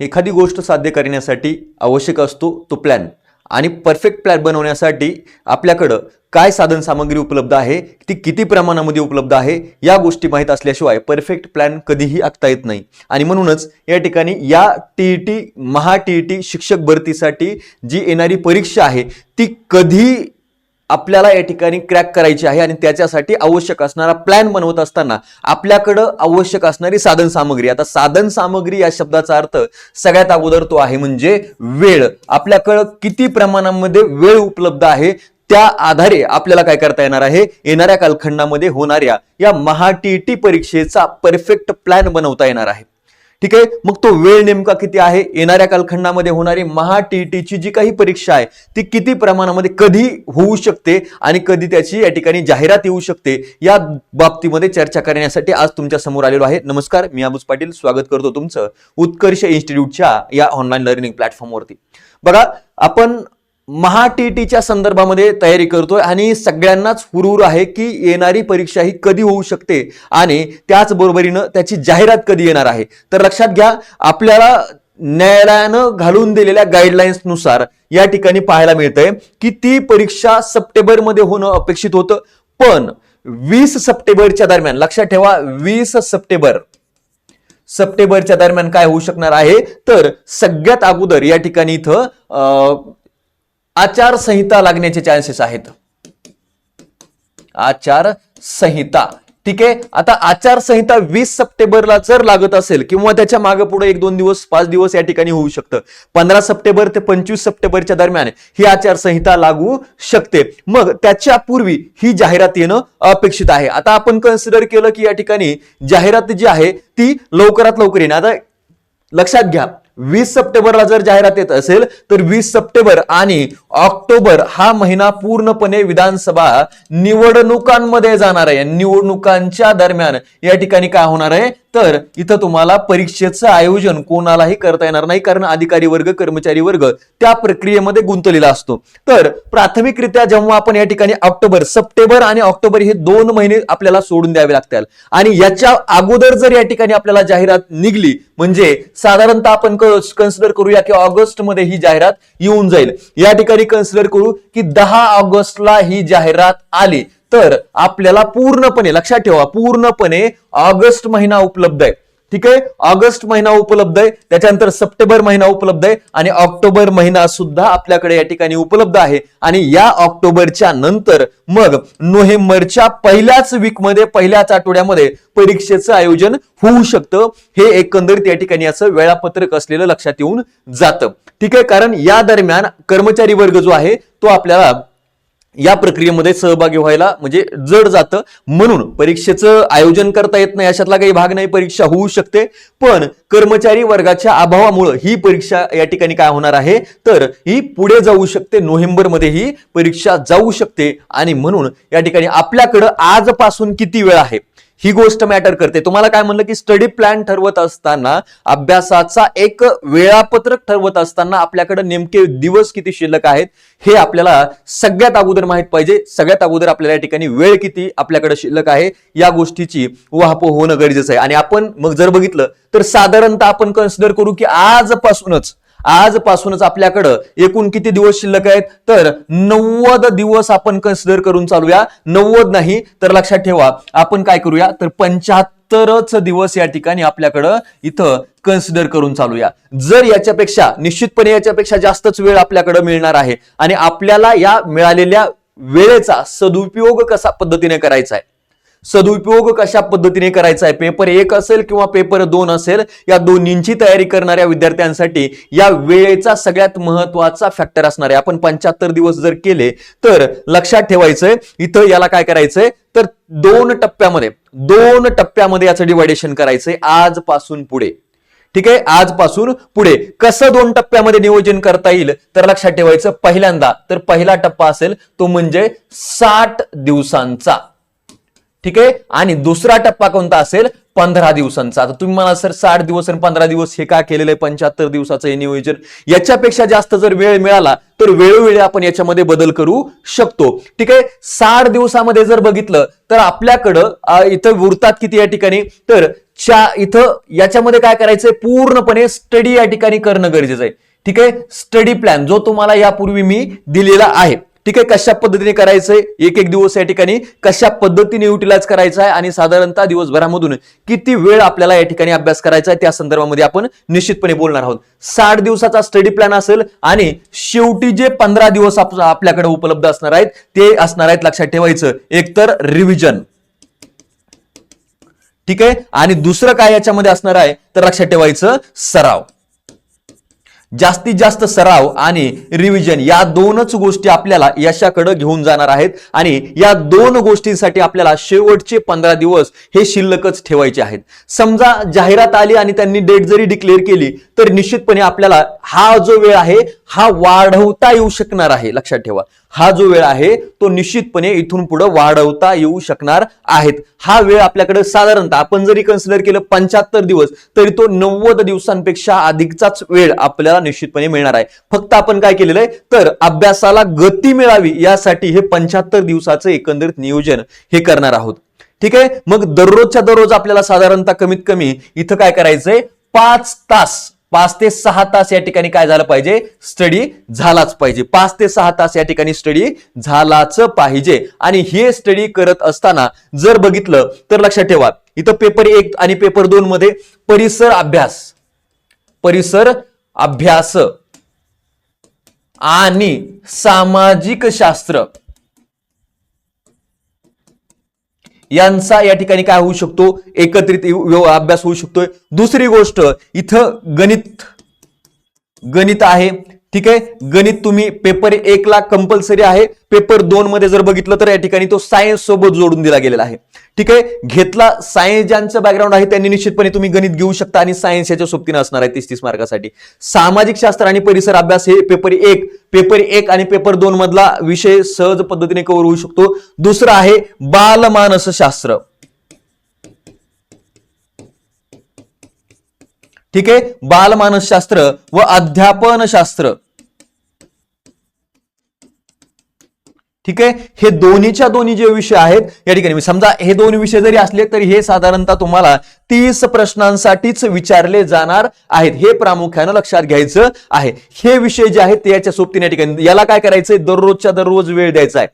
एखादी गोष्ट साध्य करण्यासाठी आवश्यक असतो तो प्लॅन आणि परफेक्ट प्लॅन बनवण्यासाठी आपल्याकडं काय साधन सामग्री उपलब्ध आहे ती किती प्रमाणामध्ये उपलब्ध आहे या गोष्टी माहीत असल्याशिवाय परफेक्ट प्लॅन कधीही आखता येत नाही. आणि म्हणूनच या ठिकाणी या T E T Maha T E T शिक्षक भरतीसाठी जी येणारी परीक्षा आहे ती कधी आपल्याला या ठिकाणी क्रॅक करायची आहे आणि त्याच्यासाठी आवश्यक असणारा प्लॅन बनवत असताना आपल्याकडं आवश्यक असणारी साधन सामग्री. आता साधन सामग्री या शब्दाचा अर्थ सगळ्यात अगोदर तो आहे म्हणजे वेळ. आपल्याकडं किती प्रमाणामध्ये वेळ उपलब्ध आहे त्या आधारे आपल्याला काय करता येणार आहे? येणाऱ्या कालखंडामध्ये होणाऱ्या या महा टी परीक्षेचा परफेक्ट प्लॅन बनवता येणार आहे. ठीक आहे? मग तो वेळ नेमका किती आहे? येणाऱ्या कालखंडामध्ये होणारी महा टीईटीची जी काही परीक्षा आहे ती किती प्रमाणामध्ये कधी होऊ शकते आणि कधी त्याची या ठिकाणी जाहिरात येऊ शकते या बाबतीमध्ये चर्चा करण्यासाठी आज तुमच्यासमोर आलेलो आहे. नमस्कार मी अबूज पाटील. स्वागत करतो तुमचं उत्कर्ष इन्स्टिट्यूटच्या या ऑनलाईन लर्निंग प्लॅटफॉर्मवरती बघा आपण महा टीईटीच्या संदर्भामध्ये तयारी करतोय आणि सगळ्यांनाच हुरहुर आहे की येणारी परीक्षा ही कधी होऊ शकते आणि त्याचबरोबरीनं त्याची जाहिरात कधी येणार आहे. तर लक्षात घ्या आपल्याला न्यायालयानं घालून दिलेल्या गाईडलाईन्सनुसार या ठिकाणी पाहायला मिळतंय की ती परीक्षा सप्टेंबरमध्ये होणं अपेक्षित होतं. पण वीस सप्टेंबरच्या दरम्यान लक्षात ठेवा वीस सप्टेंबर सप्टेंबरच्या दरम्यान काय होऊ शकणार आहे? तर सगळ्यात अगोदर या ठिकाणी इथं अं, आचारसंहिता लागण्याचे चान्सेस आहेत. आचार संहिता ठीक आहे? आता आचारसंहिता वीस सप्टेंबरला जर लागत असेल किंवा त्याच्यामागे पुढे एक दोन दिवस पाच दिवस या ठिकाणी होऊ शकतं. पंधरा सप्टेंबर ते पंचवीस सप्टेंबरच्या दरम्यान ही आचारसंहिता लागू शकते. मग त्याच्या पूर्वी ही जाहिरात येणं अपेक्षित आहे. आता आपण कन्सिडर केलं की या ठिकाणी जाहिरात जी आहे ती लवकरात लवकर येईल आता लक्षात घ्या वीस सप्टेंबरला जर जाहिरात येत असेल तर वीस सप्टेंबर आणि ऑक्टोबर हा महिना पूर्णपणे विधानसभा निवडणुकांमध्ये जाणार आहे. निवडणुकांच्या दरम्यान या ठिकाणी काय होणार आहे? तर इथं तुम्हाला परीक्षेचं आयोजन कोणालाही करता येणार नाही कारण अधिकारी वर्ग कर्मचारी वर्ग त्या प्रक्रियेमध्ये गुंतलेला असतो. तर प्राथमिकरित्या जेव्हा आपण या ठिकाणी ऑक्टोबर सप्टेंबर आणि ऑक्टोबर हे दोन महिने आपल्याला सोडून द्यावे लागतील. आणि याच्या अगोदर जर या ठिकाणी आपल्याला जाहिरात निघली म्हणजे साधारणतः आपण कन्सिडर करूया की ऑगस्टमध्ये ही जाहिरात येऊन जाईल. या ठिकाणी कन्सिडर करू की दहा ऑगस्टला ही जाहिरात आली. तर आपल्याला पूर्णपणे लक्षात ठेवा पूर्णपणे ऑगस्ट महिना उपलब्ध आहे. ठीक आहे? ऑगस्ट महिना उपलब्ध आहे. त्याच्यानंतर सप्टेंबर महिना उपलब्ध आहे आणि ऑक्टोबर महिना सुद्धा आपल्याकडे या ठिकाणी उपलब्ध आहे. आणि या ऑक्टोबरच्या नंतर मग नोव्हेंबरच्या पहिल्याच वीकमध्ये पहिल्याच आठवड्यामध्ये परीक्षेचं आयोजन होऊ शकतं. हे एकंदरीत या ठिकाणी असं वेळापत्रक असलेलं लक्षात येऊन जातं. ठीक आहे? कारण या दरम्यान कर्मचारी वर्ग जो आहे तो आपल्याला या प्रक्रियेमध्ये सहभागी व्हायला म्हणजे जड जातं. म्हणून परीक्षेचं आयोजन करता येत नाही अशातला काही भाग नाही परीक्षा होऊ शकते. पण कर्मचारी वर्गाच्या अभावामुळं ही परीक्षा या ठिकाणी काय होणार आहे? तर ही पुढे जाऊ शकते नोव्हेंबरमध्ये ही परीक्षा जाऊ शकते. आणि म्हणून या ठिकाणी आपल्याकडं आजपासून किती वेळ आहे? ही गोष्ट मॅटर करते. तुम्हाला काय म्हणलं की स्टडी प्लॅन ठरवत असताना अभ्यासाचा एक वेळापत्रक ठरवत असताना आपल्याकडे नेमके दिवस किती शिल्लक आहेत हे आपल्याला सगळ्यात अगोदर माहीत पाहिजे. सगळ्यात अगोदर आपल्याला या ठिकाणी वेळ किती आपल्याकडे शिल्लक आहे या गोष्टीची वाहप होणं गरजेचं आहे. आणि आपण मग जर बघितलं तर साधारणतः आपण कन्सिडर करू की आजपासूनच आजपासूनच आपल्याकडं एकूण किती दिवस शिल्लक आहेत? तर नव्वद दिवस आपण कन्सिडर करून चालूया. नव्वद नाही तर लक्षात ठेवा. आपण काय करूया? तर पंच्याहत्तरच दिवस या ठिकाणी आपल्याकडं इथं कन्सिडर करून चालूया. जर याच्यापेक्षा निश्चितपणे याच्यापेक्षा जास्तच वेळ आपल्याकडे मिळणार आहे आणि आपल्याला या मिळालेल्या वेळेचा सदुपयोग कसा पद्धतीने करायचा आहे? सदुपयोग कशा पद्धतीने करायचा आहे? पेपर एक असेल किंवा पेपर दोन असेल या दोन्हींची तयारी करणाऱ्या विद्यार्थ्यांसाठी या वेळेचा सगळ्यात महत्त्वाचा फॅक्टर असणार आहे. आपण पंच्याहत्तर दिवस जर केले तर लक्षात ठेवायचंय इथं याला काय करायचंय? तर दोन टप्प्यामध्ये दोन टप्प्यामध्ये याचं डिवायडेशन करायचंय आजपासून पुढे. ठीक आहे? आजपासून पुढे. कसं दोन टप्प्यामध्ये नियोजन करता येईल? तर लक्षात ठेवायचं पहिल्यांदा तर पहिला टप्पा असेल तो म्हणजे साठ दिवसांचा. ठीक आहे? आणि दुसरा टप्पा कोणता असेल? पंधरा दिवसांचा. आता तुम्ही मला सर साठ दिवस आणि पंधरा दिवस हे का केलेलं आहे? पंच्याहत्तर दिवसाचं हे नियोजन. याच्यापेक्षा जास्त जर वेळ मिळाला तर वेळोवेळी आपण याच्यामध्ये बदल करू शकतो. ठीक आहे? साठ दिवसामध्ये जर बघितलं तर आपल्याकडं इथं उरतात किती या ठिकाणी? तर च्या इथं याच्यामध्ये काय करायचंय? पूर्णपणे स्टडी या ठिकाणी करणं गरजेचं आहे. ठीक आहे? स्टडी प्लॅन जो तुम्हाला यापूर्वी मी दिलेला आहे. ठीक आहे कशा पद्धतीने करायचंय? एक एक दिवस या ठिकाणी कशा पद्धतीने युटिलाइज करायचा आहे आणि साधारणतः दिवसभरामधून किती वेळ आपल्याला या ठिकाणी अभ्यास करायचा आहे त्या संदर्भामध्ये आपण निश्चितपणे बोलणार आहोत. साठ दिवसाचा स्टडी प्लॅन असेल आणि शेवटी जे पंधरा दिवस आपल्याकडे उपलब्ध असणार आहेत ते असणार आहेत लक्षात ठेवायचं. एकतर रिव्हिजन ठीक आहे? आणि दुसरं काय याच्यामध्ये असणार आहे तर लक्षात ठेवायचं सराव. जास्तीत जास्त सराव आणि रिव्हिजन या दोनच गोष्टी आपल्याला यशाकडे घेऊन जाणार आहेत. आणि या दोन गोष्टींसाठी आपल्याला शेवटचे पंधरा दिवस हे शिल्लकच ठेवायचे आहेत. समजा जाहिरात आली आणि त्यांनी डेट जरी डिक्लेअर केली तर निश्चितपणे आपल्याला हा जो वेळ आहे हा वाढवता येऊ शकणार आहे. लक्षात ठेवा. हा जो वेळ आहे तो निश्चितपणे इथून पुढे वाढवता येऊ शकणार आहेत. हा वेळ आपल्याकडे साधारणतः आपण जरी कन्सिडर केलं पंच्याहत्तर दिवस तरी तो नव्वद दिवसांपेक्षा अधिकचाच वेळ आपल्याला निश्चितपणे मिळणार आहे. फक्त आपण काय केलेलं आहे तर अभ्यासाला गती मिळावी यासाठी हे पंच्याहत्तर दिवसाचं एकंदरीत नियोजन हे करणार आहोत. ठीक आहे? मग दररोजच्या दररोज आपल्याला साधारणतः कमीत कमी इथं काय करायचंय? पाच तास पाच ते सहा तास या ठिकाणी काय झालं पाहिजे? स्टडी झालाच पाहिजे. पाच ते सहा तास या ठिकाणी स्टडी झालाच पाहिजे. आणि हे स्टडी करत असताना जर बघितलं तर लक्षात ठेवा इथं पेपर एक आणि पेपर दोन मध्ये परिसर अभ्यास. परिसर अभ्यास. आणि सामाजिक शास्त्र. यांचा या ठिकाणी काय होऊ शकतो? एकत्रित अभ्यास होऊ शकतोय. दुसरी गोष्ट इथं गणित गणित आहे. ठीक आहे? गणित तुम्ही पेपर एक ला कंपल्सरी आहे. पेपर दोन मध्ये जर बघितलं तर या ठिकाणी तो सायन्स सोबत जोडून दिला गेलेला आहे. ठीक आहे? घेतला सायन्स ज्यांचं बॅकग्राऊंड आहे त्यांनी निश्चितपणे तुम्ही गणित घेऊ शकता आणि सायन्स याच्या सोबतीनं असणार आहे तीस तीस मार्कासाठी. सामाजिक शास्त्र आणि परिसर अभ्यास हे पेपर एक. पेपर एक आणि पेपर दोन मधला विषय सहज पद्धतीने कव्हर होऊ शकतो. दुसरं आहे बालमानस शास्त्र. ठीक आहे? बालमानसशास्त्र व अध्यापन ठीक आहे? हे दोन्हीच्या दोन्ही जे विषय आहेत या ठिकाणी समजा हे दोन विषय जरी असले तरी हे साधारणतः तुम्हाला तीस प्रश्नांसाठीच विचारले जाणार आहेत. हे प्रामुख्यानं लक्षात घ्यायचं आहे. हे विषय जे आहेत ते याच्या सोबतीने या ठिकाणी याला काय करायचंय? दररोजच्या दररोज वेळ द्यायचा आहे.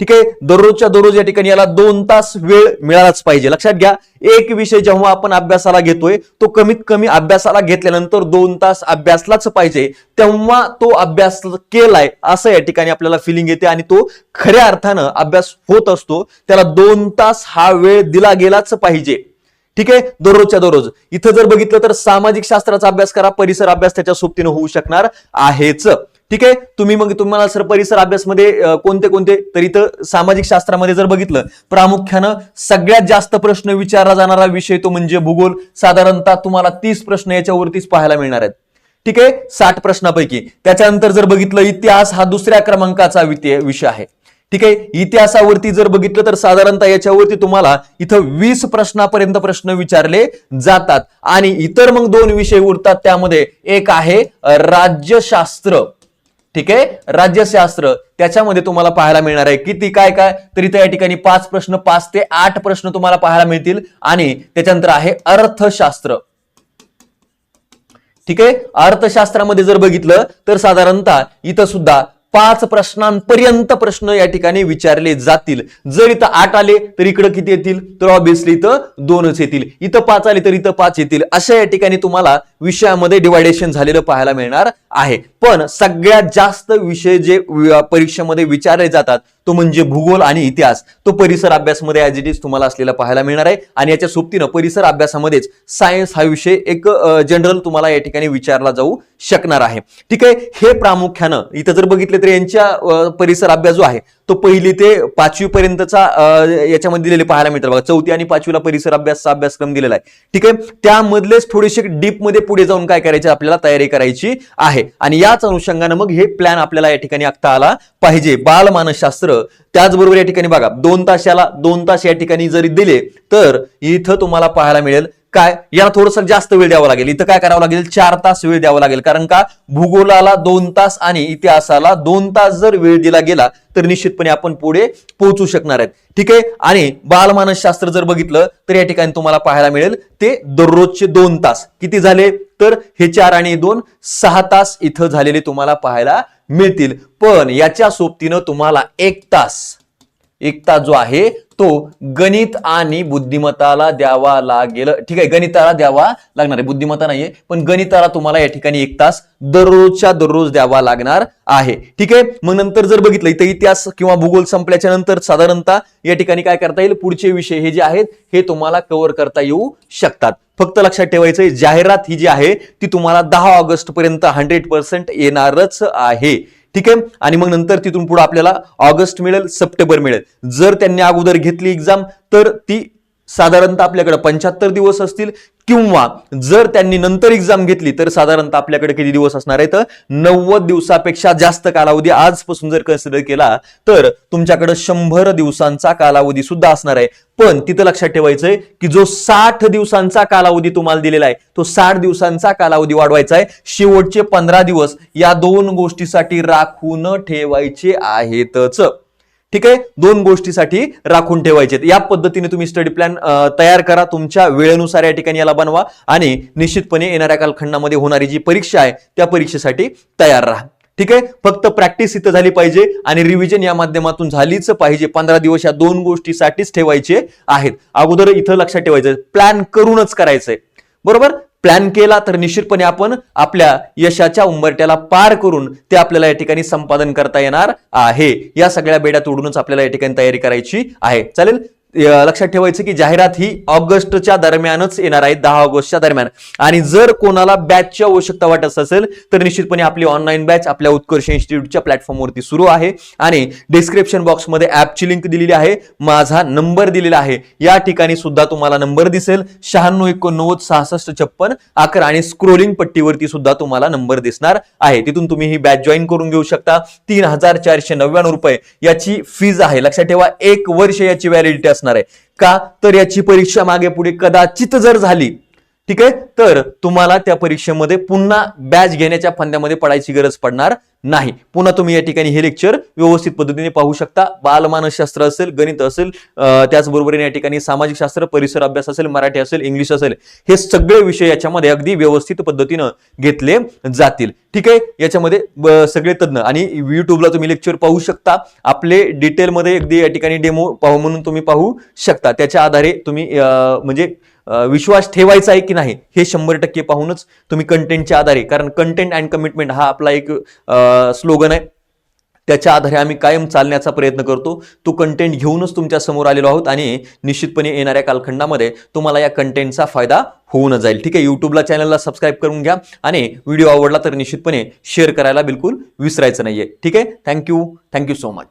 ठीक आहे? दररोजच्या दररोज या ठिकाणी याला दोन तास वेळ मिळालाच पाहिजे. लक्षात घ्या एक विषय जेव्हा आपण अभ्यासाला घेतोय तो कमीत कमी अभ्यासाला घेतल्यानंतर दोन तास अभ्यासलाच पाहिजे. तेव्हा तो अभ्यास केलाय असं या ठिकाणी आपल्याला फिलिंग येते आणि तो खऱ्या अर्थानं अभ्यास होत असतो. त्याला दोन तास हा वेळ दिला गेलाच पाहिजे. ठीक आहे? दररोजच्या दररोज. इथं जर बघितलं तर सामाजिक शास्त्राचा अभ्यास करा परिसर अभ्यास त्याच्या सोबतीनं होऊ शकणार आहेच. ठीक आहे? तुम्ही मग तुम्हाला सर परिसर अभ्यासमध्ये कोणते कोणते? तर इथं सामाजिक शास्त्रामध्ये जर बघितलं प्रामुख्यानं सगळ्यात जास्त प्रश्न विचारला जाणारा विषय तो म्हणजे भूगोल. साधारणतः तुम्हाला तीस प्रश्न याच्यावरतीच पाहायला मिळणार आहेत. ठीक आहे? साठ प्रश्नापैकी. त्याच्यानंतर जर बघितलं इतिहास हा दुसऱ्या क्रमांकाचा विषय आहे. ठीक आहे? इतिहासावरती जर बघितलं तर साधारणतः याच्यावरती तुम्हाला इथं वीस प्रश्नापर्यंत प्रश्न विचारले जातात. आणि इतर मग दोन विषय उरतात त्यामध्ये एक आहे राज्यशास्त्र. ठीक आहे? राज्यशास्त्र त्याच्यामध्ये तुम्हाला पाहायला मिळणार आहे. किती काय काय? तर इथे या ठिकाणी पाच प्रश्न पाच ते आठ प्रश्न तुम्हाला पाहायला मिळतील. आणि त्याच्यानंतर आहे अर्थशास्त्र. ठीक आहे? अर्थशास्त्रामध्ये जर बघितलं तर साधारणतः इथं सुद्धा पाच प्रश्नांपर्यंत प्रश्न या ठिकाणी विचारले जातील. जर इथं आठ आले तर इकडं किती येतील? तर ऑब्विसली इथं दोनच येतील. इथं पाच आले तर इथं पाच येतील. अशा या ठिकाणी तुम्हाला विषयामध्ये डिवायडेशन झालेलं पाहायला मिळणार आहे. पण सगळ्यात जास्त विषय जे परीक्षेमध्ये विचारले जातात तो म्हणजे भूगोल आणि इतिहास. तो परिसर अभ्यासमध्ये ॲज इट इज तुम्हाला असलेला पाहायला मिळणार आहे. आणि याच्या सोबतीनं परिसर अभ्यासामध्येच सायन्स हा विषय एक जनरल तुम्हाला या ठिकाणी विचारला जाऊ शकणार आहे. ठीक आहे? हे प्रामुख्यानं इथं जर बघितलं तर यांच्या परिसर अभ्यास जो आहे तो पहिली ते पाचवी पर्यंतचा याच्यामध्ये दिलेले पाहायला मिळतात. बघा चौथी आणि पाचवीला परिसर अभ्यासचा अभ्यासक्रम दिलेला आहे. ठीक आहे? त्यामधलेच थोडेसे डीपमध्ये पुढे जाऊन काय करायचे आपल्याला तयारी करायची आहे. आणि याच अनुषंगानं मग हे प्लॅन आपल्याला या ठिकाणी आखता आला पाहिजे. बालमानसशास्त्र त्याचबरोबर या ठिकाणी बघा दोन तास याला दोन तास या ठिकाणी जरी दिले तर इथं तुम्हाला पाहायला मिळेल काय? याला थोडंसं जास्त वेळ द्यावा लागेल. इथं काय करावं लागेल? चार तास वेळ द्यावा लागेल. कारण का? भूगोलाला दोन तास आणि इतिहासाला दोन तास जर वेळ दिला गेला तर निश्चितपणे आपण पुढे पोहोचू शकणार आहेत. ठीक आहे? आणि बालमानसशास्त्र जर बघितलं तर या ठिकाणी तुम्हाला पाहायला मिळेल ते दररोजचे दोन तास. किती झाले? तर हे चार आणि दोन सहा तास इथं झालेले तुम्हाला पाहायला मिळतील. पण याच्या सोबतीनं तुम्हाला एक तास एक तास जो आहे तो गणित आणि बुद्धिमत्ताला द्यावा लागेल. ठीक आहे गणिताला द्यावा लागणार आहे. बुद्धिमत्ता नाहीये पण गणिताला तुम्हाला या ठिकाणी एक तास दररोजच्या दररोज द्यावा लागणार आहे. ठीक आहे? मग नंतर जर बघितलं इथं इतिहास किंवा भूगोल संपल्याच्या नंतर साधारणतः या ठिकाणी काय करता येईल? पुढचे विषय हे जे आहेत हे तुम्हाला कव्हर करता येऊ शकतात. फक्त लक्षात ठेवायचं जाहिरात ही जी आहे ती तुम्हाला दहा ऑगस्ट पर्यंत हंड्रेड पर्सेंट येणारच आहे. ठीक आहे? आणि मग नंतर तिथून पुढे आपल्याला ऑगस्ट मिळेल सप्टेंबर मिळेल. जर त्यांनी अगोदर घेतली एक्झाम तर ती साधारणतः आपल्याकडे पंच्याहत्तर दिवस असतील किंवा जर त्यांनी नंतर एक्झाम घेतली तर साधारणतः आपल्याकडे किती दिवस असणार आहे तर नव्वद दिवसापेक्षा जास्त कालावधी आजपासून जर कन्सिडर केला तर तुमच्याकडे शंभर दिवसांचा कालावधी सुद्धा असणार आहे. पण तिथं लक्षात ठेवायचंय की जो साठ दिवसांचा कालावधी तुम्हाला दिलेला आहे तो साठ दिवसांचा कालावधी वाढवायचा आहे. शेवटचे पंधरा दिवस या दोन गोष्टीसाठी राखून ठेवायचे आहेतच. ठीक आहे? दोन गोष्टीसाठी राखून ठेवायचे या पद्धतीने तुम्ही स्टडी प्लॅन तयार करा. तुमच्या वेळेनुसार या ठिकाणी याला बनवा आणि निश्चितपणे येणाऱ्या कालखंडामध्ये होणारी जी परीक्षा आहे त्या परीक्षेसाठी तयार राहा. ठीक आहे? फक्त प्रॅक्टिस इथं झाली पाहिजे आणि रिव्हिजन या माध्यमातून झालीच पाहिजे. पंधरा दिवस या दोन गोष्टीसाठीच ठेवायचे आहेत. अगोदर इथं लक्षात ठेवायचं प्लॅन करूनच करायचंय. बरोबर? प्लॅन केला तर निश्चितपणे आपण आपल्या यशाच्या उंबरट्याला पार करून ते आपल्याला या ठिकाणी संपादन करता येणार आहे. या सगळ्या बेड्या तोडूनच आपल्याला या ठिकाणी तयारी करायची आहे. चालेल? लक्षात ठेवायचं की जाहिरात ही ऑगस्टच्या दरम्यानच येणार आहे दहा ऑगस्टच्या दरम्यान. आणि जर कोणाला बॅचची आवश्यकता वाटत असेल तर निश्चितपणे आपली ऑनलाईन बॅच आपल्या उत्कर्ष इन्स्टिट्यूटच्या प्लॅटफॉर्मवरती सुरू आहे. आणि डिस्क्रिप्शन बॉक्समध्ये ॲपची लिंक दिलेली आहे. माझा नंबर दिलेला आहे. या ठिकाणी सुद्धा तुम्हाला नंबर दिसेल. शहाण्णव एकोणनव्वद सहासष्ट छप्पन अकरा आणि स्क्रोलिंग पट्टीवरती सुद्धा तुम्हाला नंबर दिसणार आहे. तिथून तुम्ही ही बॅच जॉईन करून घेऊ शकता. तीन हजार चारशे नव्याण्णव रुपये याची फीज आहे. लक्षात ठेवा एक वर्ष याची व्हॅलिडिटी असणार. आहे. का? तर याची परीक्षा मागे पुढे कदाचित जर झाली ठीक आहे? तर तुम्हाला त्या परीक्षेमध्ये पुन्हा बॅच घेण्याच्या फंद्यामध्ये पडायची गरज पडणार नाही. पुन्हा तुम्ही या ठिकाणी हे लेक्चर व्यवस्थित पद्धतीने पाहू शकता. बालमानसशास्त्र असेल गणित असेल त्याचबरोबर त्याचबरोबरीने या ठिकाणी सामाजिक शास्त्र परिसर अभ्यास असेल मराठी असेल इंग्लिश असेल हे सगळे विषय याच्यामध्ये अगदी व्यवस्थित पद्धतीनं घेतले जातील. ठीक आहे? याच्यामध्ये सगळे तज्ञ आणि युट्यूबला तुम्ही लेक्चर पाहू शकता. आपले डिटेलमध्ये अगदी या ठिकाणी डेमो पाहू म्हणून तुम्ही पाहू शकता. त्याच्या आधारे तुम्ही म्हणजे विश्वास ठेवायचा आहे की नाही हे शंभर टक्के पाहूनच तुम्ही कंटेंटच्या आधारे कारण कंटेंट अँड कमिटमेंट हा आपला एक स्लोगन आहे. त्याच्या आधारे आम्ही कायम चालण्याचा प्रयत्न करतो. तो कंटेंट घेऊनच तुमच्यासमोर आलेलो आहोत आणि निश्चितपणे येणाऱ्या कालखंडामध्ये तुम्हाला या कंटेंटचा फायदा होऊन जाईल. ठीक आहे यूट्यूबला चॅनलला सबस्क्राईब करून घ्या आणि व्हिडिओ आवडला तर निश्चितपणे शेअर करायला बिलकुल विसरायचं नाहीये. ठीक आहे थँक्यू थँक्यू सो मच